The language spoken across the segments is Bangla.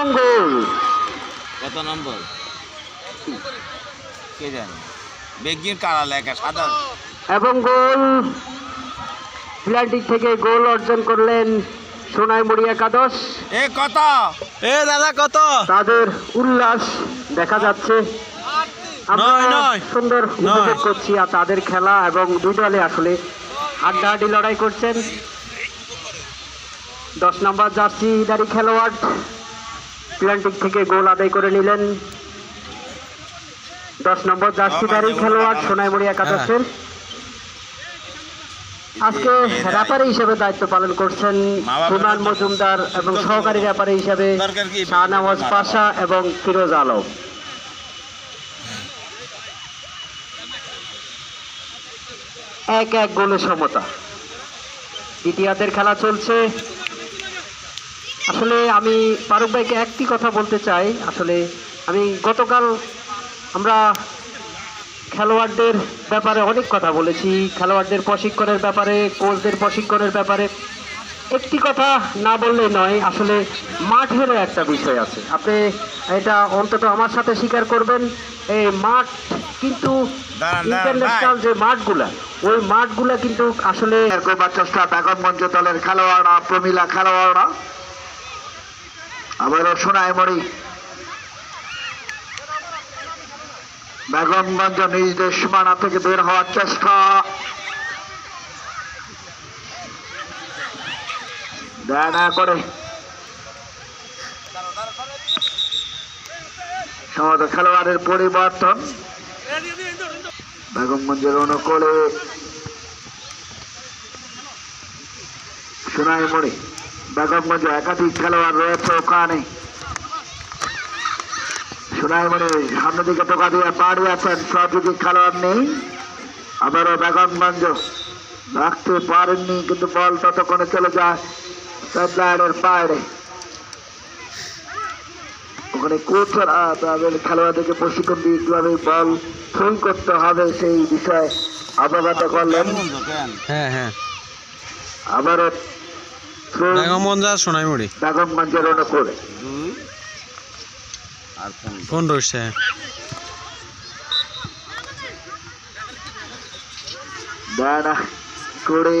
কত নম্বর? কে জানে? বেগির কালা লেখা? সাদা? এবং গোল। প্লেয়ারটি থেকে গোল অর্জন করলেন সোনাইমুড়ি একাদশ। এ কত? এ দাদা কত? তাদের উল্লাস দেখা যাচ্ছে। আমরা নয়, নয়। সুন্দর। উপভোগ করছি আর তাদের খেলা এবং দুই দলে আসলে হাড্ডাহাড্ডি লড়াই করছেন। দশ নম্বর জার্সিদারি খেলোয়াড়। প্ল্যান্টিক থেকে গোল আদায় করে নিলেন। দশ নম্বর জার্সিদারি খেলোয়াড় সোনাইমুড়ি একাদশের। আজকে র্যাপারে হিসেবে দায়িত্ব পালন করছেন সুনান মজুমদার এবং সহকারী র্যাপারে হিসেবে শাহনওয়াজ পাশা এবং ফিরোজ আলম। এক এক গোলে সমতা। দ্বিতীয়ার্ধের খেলা চলছে। আসলে আমি ফারুক ভাইকে একটি কথা বলতে চাই। আসলে আমি গতকাল আমরা খেলোয়াড়দের ব্যাপারে অনেক কথা বলেছি। খেলোয়াড়দের প্রশিক্ষণের ব্যাপারে কোচদের প্রশিক্ষণের ব্যাপারে। একটি কথা না বললে নয় আসলে মাঠেরও একটা বিষয় আছে। আপনি এটা অন্তত আমার সাথে স্বীকার করবেন এই মাঠ কিন্তু ইন্টারন্যাশনাল যে মাঠগুলা ওই মাঠগুলা কিন্তু আসলে চেষ্টা বেগম মঞ্চ দলের খেলোয়াড়রা প্রমিলা খেলোয়াড়রা আবারও সোনাইমণি বেগমগঞ্জ নিজদের সীমানা থেকে বের হওয়ার চেষ্টা। করে। সমস্ত খেলোয়াড়ের পরিবর্তন। বেগমগঞ্জের অনুকূলে। সোনাইমণি বেগমগঞ্জ একাধিক খেলোয়াড় রয়েছে ওখানে। সোনাইমণি সামনের দিকে টোকা দিয়ে পাড়ি আছেন সহযোগী খেলোয়াড় নেই আবারও বেগমগঞ্জ রাখতে পারেননি কিন্তু বল ততক্ষণে চলে যায় সাইডলাইনের বাইরে। ওখানে কোচরা তাদের খেলোয়াড়দেরকে প্রশিক্ষণ দিয়ে কীভাবে বল থ্রোইং করতে হবে সেই বিষয়ে অবগত করলেন হ্যাঁ হ্যাঁ। আবারও বেগমগঞ্জ আর সোনাইমুড়ি? বেগমগঞ্জের অনুকূলে ফোন রয়েছে? না করে।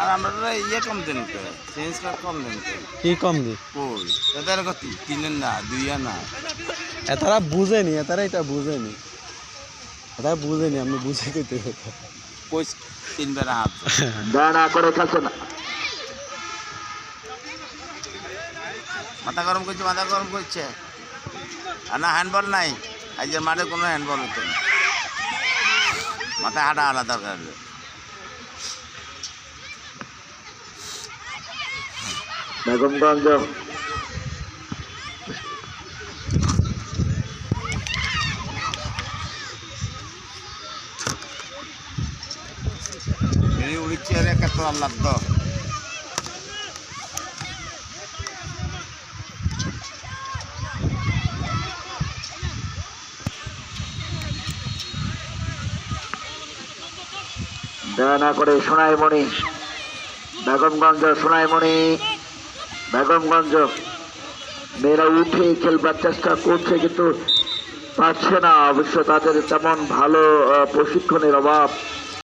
আর আমরা তো ইয়ে কম দেন করে চেঞ্জ কার্ড কম দেন কি কম দি কই? কত তিনের না দুইয়া না। এতারা বুঝেনি এতারা এটা বুঝেনি। এতারা বুঝেনি আমি বুঝে কইতে কথা কই তিনবার হাত। না করে খেলছে না। মাথা গরম করছে মাথা গরম করছে। আর না হ্যান্ডবল নাই। আজকের মাঠে কোনো হ্যান্ডবল হতো না। মাথায় হাঁটা আলাদা দরকার বেগমগঞ্জ এই উড়িচ্ছে রে কত আল্লাহ দেয় না করে সোনাইমণি, বেগমগঞ্জ সোনাইমণি, বেগমগঞ্জ, মেয়েরা উঠে খেলবার চেষ্টা করছে কিন্তু পারছে না। অবশ্য তাদের তেমন ভালো প্রশিক্ষণের অভাব।